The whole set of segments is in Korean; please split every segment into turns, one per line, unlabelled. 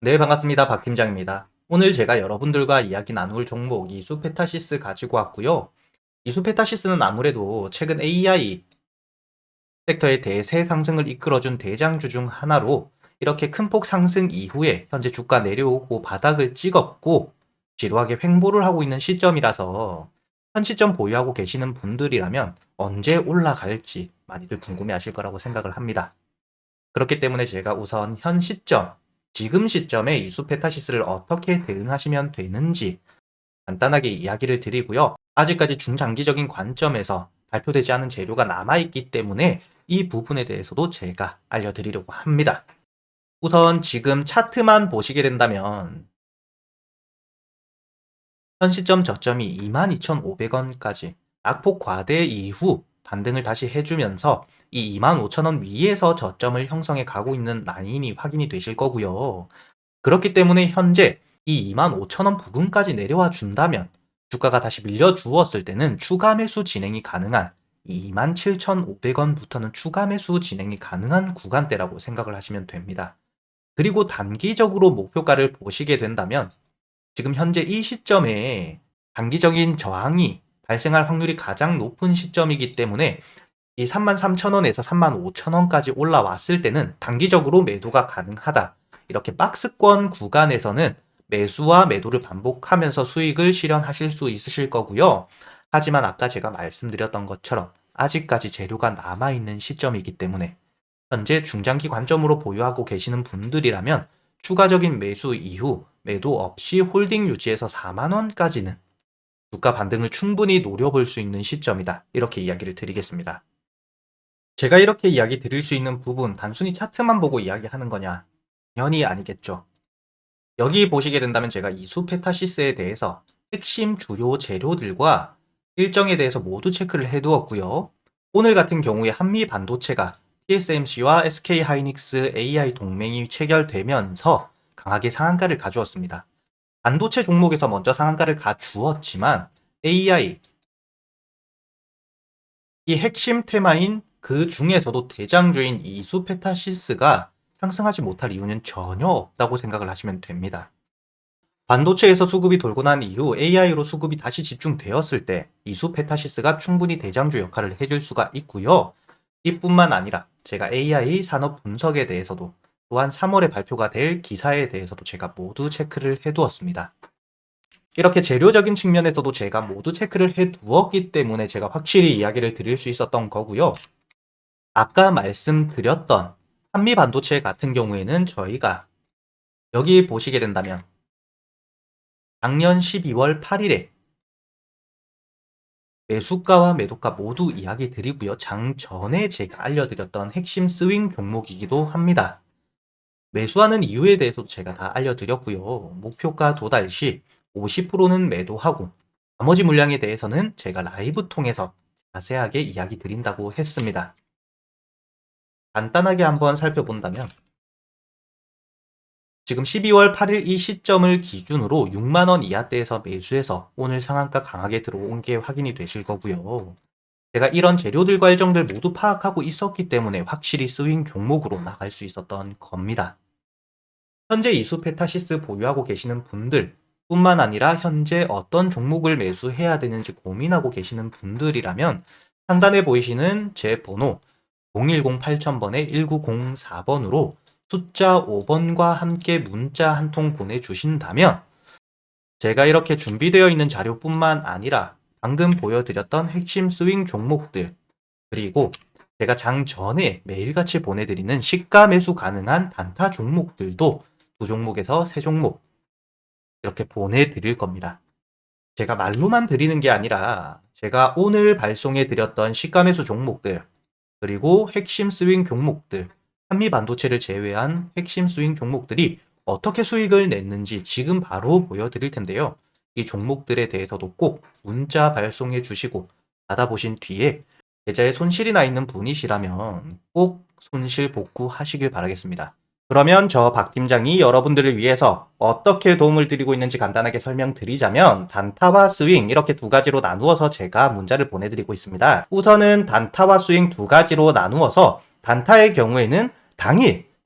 네, 반갑습니다. 박 팀장입니다. 오늘 제가 여러분들과 이야기 나눌 종목 이수페타시스 가지고 왔고요. 이수페타시스는 아무래도 최근 AI 섹터의 대세 상승을 이끌어준 대장주 중 하나로 이렇게 큰 폭 상승 이후에 현재 주가 내려오고 바닥을 찍었고 지루하게 횡보를 하고 있는 시점이라서 현 시점 보유하고 계시는 분들이라면 언제 올라갈지 많이들 궁금해 하실 거라고 생각을 합니다. 그렇기 때문에 제가 우선 현 시점 지금 시점에 이수 페타시스를 어떻게 대응하시면 되는지 간단하게 이야기를 드리고요. 아직까지 중장기적인 관점에서 발표되지 않은 재료가 남아있기 때문에 이 부분에 대해서도 제가 알려드리려고 합니다. 우선 지금 차트만 보시게 된다면 현 시점 저점이 22,500원까지 낙폭 과대 이후 반등을 다시 해주면서 이 25,000원 위에서 저점을 형성해 가고 있는 라인이 확인이 되실 거고요. 그렇기 때문에 현재 이 25,000원 부근까지 내려와 준다면 주가가 다시 밀려 주었을 때는 추가 매수 진행이 가능한 27,500원부터는 추가 매수 진행이 가능한 구간대라고 생각을 하시면 됩니다. 그리고 단기적으로 목표가를 보시게 된다면 지금 현재 이 시점에 단기적인 저항이 발생할 확률이 가장 높은 시점이기 때문에 이 33,000원에서 35,000원까지 올라왔을 때는 단기적으로 매도가 가능하다. 이렇게 박스권 구간에서는 매수와 매도를 반복하면서 수익을 실현하실 수 있으실 거고요. 하지만 아까 제가 말씀드렸던 것처럼 아직까지 재료가 남아있는 시점이기 때문에 현재 중장기 관점으로 보유하고 계시는 분들이라면 추가적인 매수 이후 매도 없이 홀딩 유지해서 4만원까지는 주가 반등을 충분히 노려볼 수 있는 시점이다. 이렇게 이야기를 드리겠습니다. 제가 이렇게 이야기 드릴 수 있는 부분 단순히 차트만 보고 이야기하는 거냐? 당연히 아니겠죠. 여기 보시게 된다면 제가 이수 페타시스에 대해서 핵심 주요 재료들과 일정에 대해서 모두 체크를 해두었고요. 오늘 같은 경우에 한미 반도체가 TSMC와 SK 하이닉스 AI 동맹이 체결되면서 강하게 상한가를 가주었습니다. 반도체 종목에서 먼저 상한가를 가주었지만 AI 이 핵심 테마인 그 중에서도 대장주인 이수페타시스가 상승하지 못할 이유는 전혀 없다고 생각을 하시면 됩니다. 반도체에서 수급이 돌고 난 이후 AI로 수급이 다시 집중되었을 때 이수페타시스가 충분히 대장주 역할을 해줄 수가 있고요. 이뿐만 아니라 제가 AI 산업 분석에 대해서도 또한 3월에 발표가 될 기사에 대해서도 제가 모두 체크를 해두었습니다. 이렇게 재료적인 측면에서도 제가 모두 체크를 해두었기 때문에 제가 확실히 이야기를 드릴 수 있었던 거고요. 아까 말씀드렸던 한미 반도체 같은 경우에는 저희가 여기 보시게 된다면 작년 12월 8일에 매수가와 매도가 모두 이야기 드리고요. 장 전에 제가 알려드렸던 핵심 스윙 종목이기도 합니다. 매수하는 이유에 대해서도 제가 다 알려드렸고요. 목표가 도달 시 50%는 매도하고 나머지 물량에 대해서는 제가 라이브 통해서 자세하게 이야기 드린다고 했습니다. 간단하게 한번 살펴본다면 지금 12월 8일 이 시점을 기준으로 6만원 이하대에서 매수해서 오늘 상한가 강하게 들어온 게 확인이 되실 거고요. 제가 이런 재료들과 일정들 모두 파악하고 있었기 때문에 확실히 스윙 종목으로 나갈 수 있었던 겁니다. 현재 이수페타시스 보유하고 계시는 분들 뿐만 아니라 현재 어떤 종목을 매수해야 되는지 고민하고 계시는 분들이라면 상단에 보이시는 제 번호 010-8000번에 1904번으로 숫자 5번과 함께 문자 한 통 보내주신다면 제가 이렇게 준비되어 있는 자료뿐만 아니라 방금 보여드렸던 핵심 스윙 종목들 그리고 제가 장 전에 매일같이 보내드리는 시가 매수 가능한 단타 종목들도 두 종목에서 세 종목 이렇게 보내드릴 겁니다. 제가 말로만 드리는 게 아니라 제가 오늘 발송해 드렸던 시가 매수 종목들 그리고 핵심 스윙 종목들 한미 반도체를 제외한 핵심 스윙 종목들이 어떻게 수익을 냈는지 지금 바로 보여드릴 텐데요. 이 종목들에 대해서도 꼭 문자 발송해 주시고 받아보신 뒤에 계좌에 손실이 나 있는 분이시라면 꼭 손실 복구하시길 바라겠습니다. 그러면 저 박 팀장이 여러분들을 위해서 어떻게 도움을 드리고 있는지 간단하게 설명드리자면 단타와 스윙 이렇게 두 가지로 나누어서 제가 문자를 보내드리고 있습니다. 우선은 단타와 스윙 두 가지로 나누어서 단타의 경우에는 당일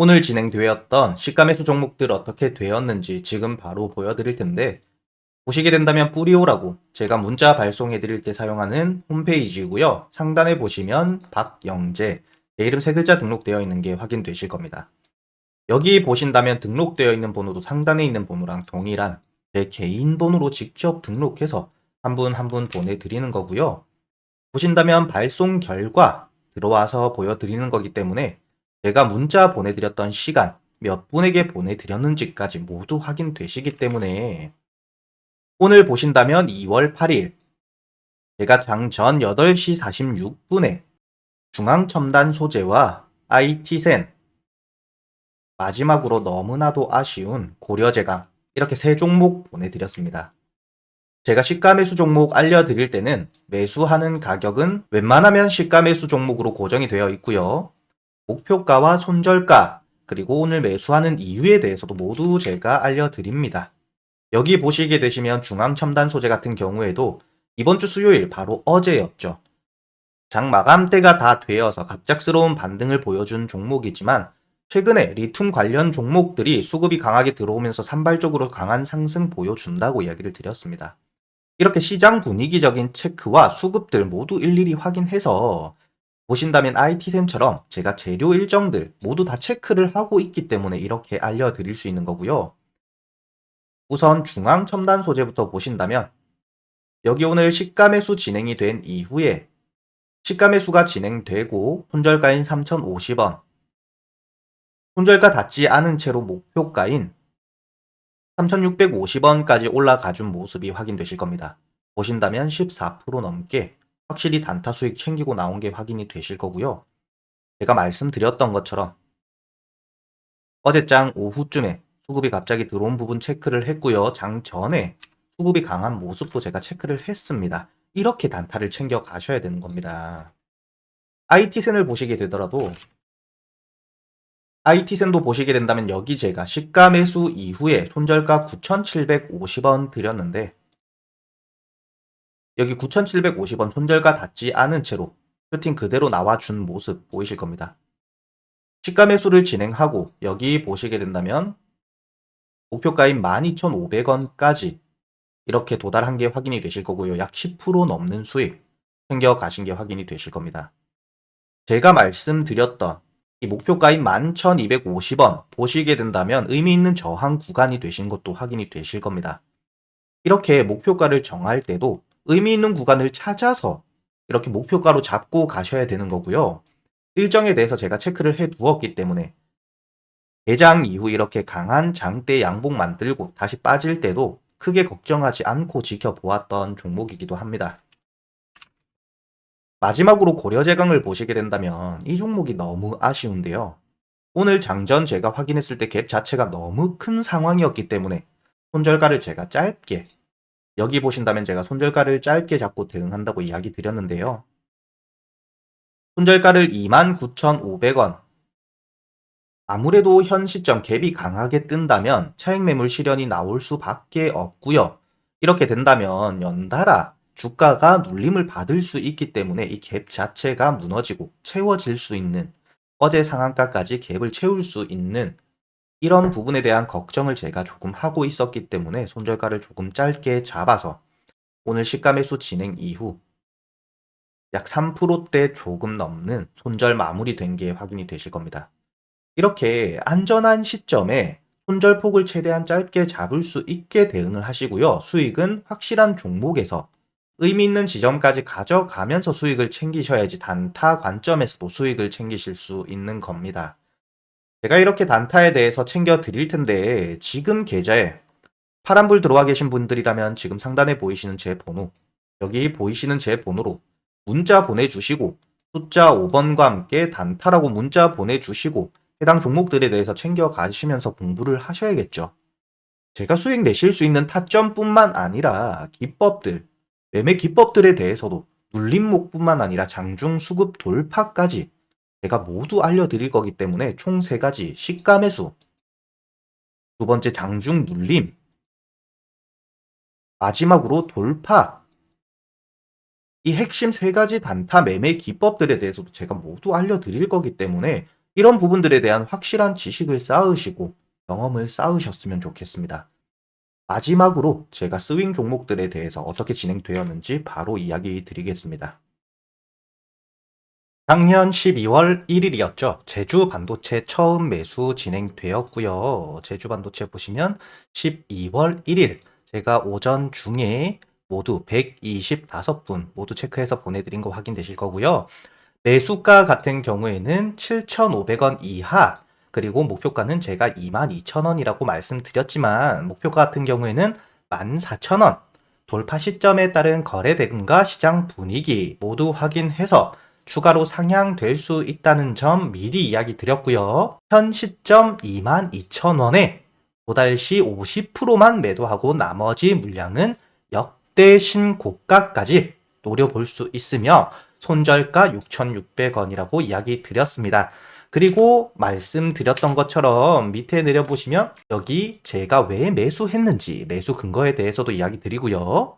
오늘 진행되었던 시가 매수 종목들 어떻게 되었는지 지금 바로 보여드릴 텐데 보시게 된다면 뿌리오라고 제가 문자 발송해 드릴 때 사용하는 홈페이지고요. 상단에 보시면 박영재 제 이름 세 글자 등록되어 있는 게 확인되실 겁니다. 여기 보신다면 등록되어 있는 번호도 상단에 있는 번호랑 동일한 제 개인 번호로 직접 등록해서 한 분 한 분 보내드리는 거고요. 보신다면 발송 결과 들어와서 보여드리는 거기 때문에 제가 문자 보내드렸던 시간 몇 분에게 보내드렸는지까지 모두 확인되시기 때문에 오늘 보신다면 2월 8일 제가 장전 8시 46분에 중앙첨단 소재와 IT센 마지막으로 너무나도 아쉬운 고려제강 이렇게 세 종목 보내드렸습니다. 제가 시가 매수 종목 알려드릴 때는 매수하는 가격은 웬만하면 시가 매수 종목으로 고정이 되어 있고요. 목표가와 손절가 그리고 오늘 매수하는 이유에 대해서도 모두 제가 알려드립니다. 여기 보시게 되시면 중앙첨단 소재 같은 경우에도 이번 주 수요일 바로 어제였죠. 장 마감대가 다 되어서 갑작스러운 반등을 보여준 종목이지만 최근에 리튬 관련 종목들이 수급이 강하게 들어오면서 산발적으로 강한 상승 보여준다고 이야기를 드렸습니다. 이렇게 시장 분위기적인 체크와 수급들 모두 일일이 확인해서 보신다면 IT센처럼 제가 재료 일정들 모두 다 체크를 하고 있기 때문에 이렇게 알려드릴 수 있는 거고요. 우선 중앙 첨단 소재부터 보신다면 여기 오늘 시가 매수 진행이 된 이후에 시가 매수가 진행되고 손절가인 3,050원 손절가 닿지 않은 채로 목표가인 3,650원까지 올라가 준 모습이 확인되실 겁니다. 보신다면 14% 넘게 확실히 단타 수익 챙기고 나온 게 확인이 되실 거고요. 제가 말씀드렸던 것처럼 어제장 오후쯤에 수급이 갑자기 들어온 부분 체크를 했고요. 장 전에 수급이 강한 모습도 제가 체크를 했습니다. 이렇게 단타를 챙겨 가셔야 되는 겁니다. IT센을 보시게 되더라도 IT센도 보시게 된다면 여기 제가 시가 매수 이후에 손절가 9,750원 드렸는데 여기 9,750원 손절가 닿지 않은 채로 슈팅 그대로 나와준 모습 보이실 겁니다. 시가 매수를 진행하고 여기 보시게 된다면 목표가인 12,500원까지 이렇게 도달한 게 확인이 되실 거고요. 약 10% 넘는 수익 챙겨 가신 게 확인이 되실 겁니다. 제가 말씀드렸던 이 목표가인 11,250원 보시게 된다면 의미 있는 저항 구간이 되신 것도 확인이 되실 겁니다. 이렇게 목표가를 정할 때도 의미 있는 구간을 찾아서 이렇게 목표가로 잡고 가셔야 되는 거고요. 일정에 대해서 제가 체크를 해 두었기 때문에 대장 이후 이렇게 강한 장대 양봉 만들고 다시 빠질 때도 크게 걱정하지 않고 지켜보았던 종목이기도 합니다. 마지막으로 고려제강을 보시게 된다면 이 종목이 너무 아쉬운데요. 오늘 장전 제가 확인했을 때 갭 자체가 너무 큰 상황이었기 때문에 손절가를 제가 짧게 여기 보신다면 제가 손절가를 짧게 잡고 대응한다고 이야기 드렸는데요. 손절가를 29,500원. 아무래도 현 시점 갭이 강하게 뜬다면 차익 매물 실현이 나올 수밖에 없고요. 이렇게 된다면 연달아 주가가 눌림을 받을 수 있기 때문에 이 갭 자체가 무너지고 채워질 수 있는 어제 상한가까지 갭을 채울 수 있는 이런 부분에 대한 걱정을 제가 조금 하고 있었기 때문에 손절가를 조금 짧게 잡아서 오늘 시가 매수 진행 이후 약 3%대 조금 넘는 손절 마무리된 게 확인이 되실 겁니다. 이렇게 안전한 시점에 손절폭을 최대한 짧게 잡을 수 있게 대응을 하시고요. 수익은 확실한 종목에서 의미 있는 지점까지 가져가면서 수익을 챙기셔야지 단타 관점에서도 수익을 챙기실 수 있는 겁니다. 제가 이렇게 단타에 대해서 챙겨 드릴 텐데 지금 계좌에 파란불 들어와 계신 분들이라면 지금 상단에 보이시는 제 번호 여기 보이시는 제 번호로 문자 보내주시고 숫자 5번과 함께 단타라고 문자 보내주시고 해당 종목들에 대해서 챙겨 가시면서 공부를 하셔야겠죠. 제가 수익 내실 수 있는 타점뿐만 아니라 기법들, 매매 기법들에 대해서도 눌림목뿐만 아니라 장중 수급 돌파까지 제가 모두 알려드릴 거기 때문에 총 세 가지 시가 매수, 두 번째 장중 눌림, 마지막으로 돌파. 이 핵심 세 가지 단타 매매 기법들에 대해서도 제가 모두 알려드릴 거기 때문에 이런 부분들에 대한 확실한 지식을 쌓으시고 경험을 쌓으셨으면 좋겠습니다. 마지막으로 제가 스윙 종목들에 대해서 어떻게 진행되었는지 바로 이야기 드리겠습니다. 작년 12월 1일이었죠. 제주 반도체 처음 매수 진행되었고요. 제주 반도체 보시면 12월 1일 제가 오전 중에 모두 125분 모두 체크해서 보내드린 거 확인되실 거고요. 매수가 같은 경우에는 7,500원 이하 그리고 목표가는 제가 22,000원이라고 말씀드렸지만 목표가 같은 경우에는 14,000원 돌파 시점에 따른 거래 대금과 시장 분위기 모두 확인해서 추가로 상향될 수 있다는 점 미리 이야기 드렸고요. 현 시점 22,000원에 도달 시 50%만 매도하고 나머지 물량은 역대 신고가까지 노려볼 수 있으며 손절가 6,600원이라고 이야기 드렸습니다. 그리고 말씀드렸던 것처럼 밑에 내려보시면 여기 제가 왜 매수했는지 매수 근거에 대해서도 이야기 드리고요.